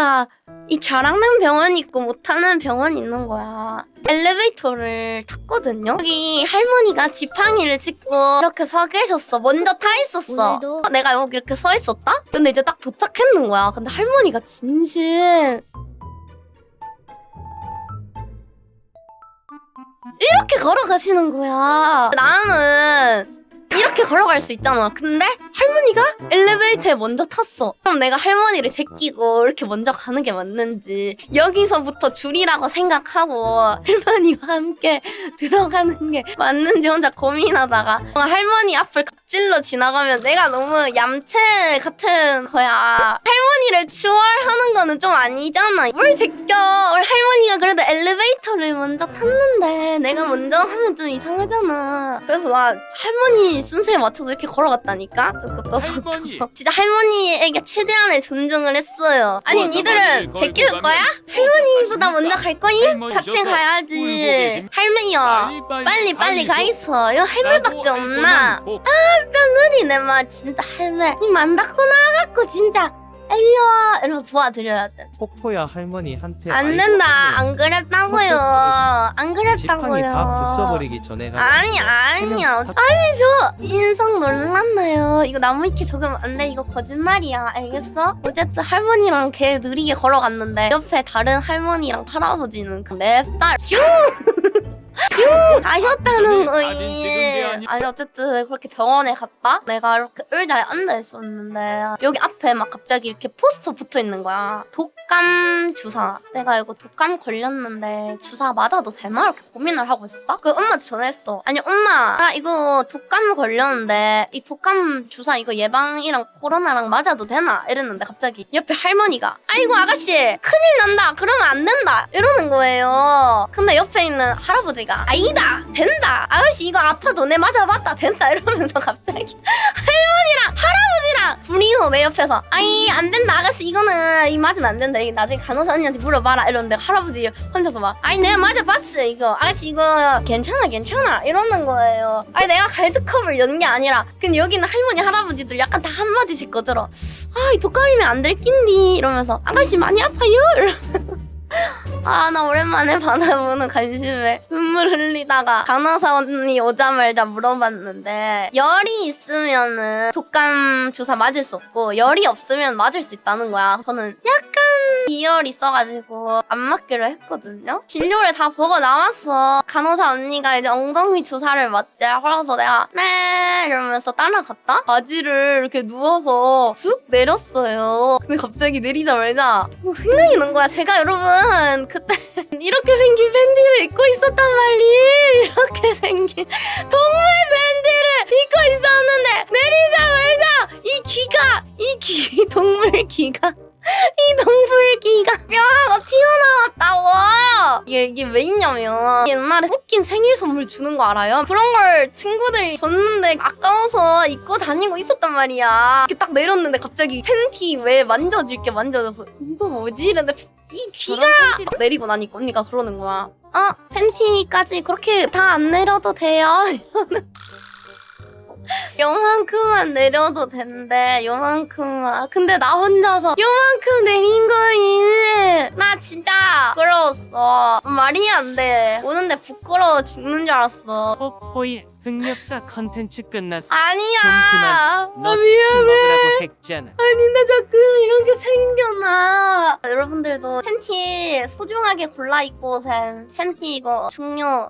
아, 이 잘하는 병원이 있고 못하는 병원이 있는 거야. 엘리베이터를 탔거든요. 여기 할머니가 지팡이를 짚고 이렇게 서 계셨어. 먼저 타 있었어. 오늘도? 내가 여기 이렇게 서 있었다? 근데 이제 딱 도착했는 거야. 근데 할머니가 진심 이렇게 걸어가시는 거야. 나는 걸어갈 수 있잖아. 근데 할머니가 엘리베이터에 먼저 탔어. 그럼 내가 할머니를 제끼고 이렇게 먼저 가는 게 맞는지 여기서부터 줄이라고 생각하고 할머니와 함께 들어가는 게 맞는지 혼자 고민하다가 할머니 앞을 갑질로 지나가면 내가 너무 얌체 같은 거야. 할머니를 추월하는 거는 좀 아니잖아. 뭘 제껴? 할머니가 그래도 엘리베이터를 먼저 탔는데 내가 먼저 하면 좀 이상하잖아. 그래서 나 할머니 순서에 맞춰서 이렇게 걸어갔다니까. 그것도 할머니. 진짜 할머니에게 최대한의 존중을 했어요. 아니 어서 니들은 제끼는 걸고 거야? 할머니보다 먼저 갈 거임? 할머니 같이 줘서 울고 가야지. 계심. 할머니요. 빨리 빨리 가 있어. 이거 할매밖에 없나? 깜놀이네 마 진짜 할매. 입만 닫고 나갖고 진짜. 에이요 이러면서 도와드려야 돼. 폭포야 할머니한테 안 된다. 안 그랬다고요. 안 지팡이 다 그랬다고요. 부숴버리기 전에 가 아니 아니요. 아니 저 인성 놀랐나요. 이거 나무 위키 적으면 안 돼. 이거 거짓말이야. 알겠어? 어쨌든 할머니랑 걔 느리게 걸어갔는데 옆에 다른 할머니랑 할아버지는 그내딸 슝! 게 거임. 아니- 아니 어쨌든 그렇게 병원에 갔다. 내가 이렇게 의자에 앉아 있었는데 여기 앞에 막 갑자기 이렇게 포스터 붙어 있는 거야. 독감 주사. 내가 이거 독감 걸렸는데 주사 맞아도 되나? 이렇게 고민을 하고 있었다. 그 엄마한테 전화했어. 아니 엄마, 나 이거 독감 걸렸는데 이 독감 주사 이거 예방이랑 코로나랑 맞아도 되나? 이랬는데 갑자기 옆에 할머니가 아이고 아가씨 큰일 난다. 그러면 안 된다. 이러는 거예요. 근데 옆에 있는 할아버지 가 아니다! 된다. 아가씨 이거 아파도 내 맞아봤다 된다! 이러면서 갑자기 할머니랑 할아버지랑 둘이서 내 옆에서 아이 안 된다 아가씨 이거는 이 맞으면 안 된다. 이 나중에 간호사 언니한테 물어봐라. 이러는데 할아버지 혼자서 막 아이 내가 맞아봤어 이거. 아가씨 이거 괜찮아 괜찮아. 이러는 거예요. 아니 내가 갈드컵을 연 게 아니라 근데 여기는 할머니 할아버지들 약간 다 한마디씩 거들어. 아이 독감이면 안 될 낀디. 이러면서 아가씨 많이 아파요 아 나 오랜만에 받아보는 관심에 눈물 흘리다가 간호사 언니 오자마자 물어봤는데 열이 있으면은 독감 주사 맞을 수 없고 열이 없으면 맞을 수 있다는 거야. 저는 약 간 비열이 있어가지고 안 맞기로 했거든요. 진료를 다 보고 나왔어. 간호사 언니가 이제 엉덩이 주사를 맞지 그래서 내가 네! 이러면서 따라갔다. 바지를 이렇게 누워서 쑥 내렸어요. 근데 갑자기 내리자마자 뭐 생각이 난 거야. 제가 여러분 그때 이렇게 생긴 팬티를 입고 있었단 귀 동물 귀가 이 동물 귀가 뼈가 튀어나왔다고 이게, 이게 왜 있냐면 옛날에 웃긴 생일 선물 주는 거 알아요? 그런 걸 친구들이 줬는데 아까워서 입고 다니고 있었단 말이야 이렇게 딱 내렸는데 갑자기 팬티 왜 만져줄게 만져줘서 이거 뭐지? 이랬는데 이 귀가 딱 내리고 나니까 언니가 그러는 거야 어? 팬티까지 그렇게 다 안 내려도 돼요? 요만큼만 내려도 된대. 요만큼만. 근데 나 혼자서 요만큼 내린 거니 나 진짜 부끄러웠어. 말이 안돼. 오는데 부끄러워 죽는 줄 알았어. 폭포의 흑역사 컨텐츠 끝났어. 아니야. 좀아너 치킨 미안해. 먹으라고 했잖아. 아니 나 자꾸 이런 게 생겨나. 여러분들도 팬티 소중하게 골라 입고 샘 팬티 이거 중요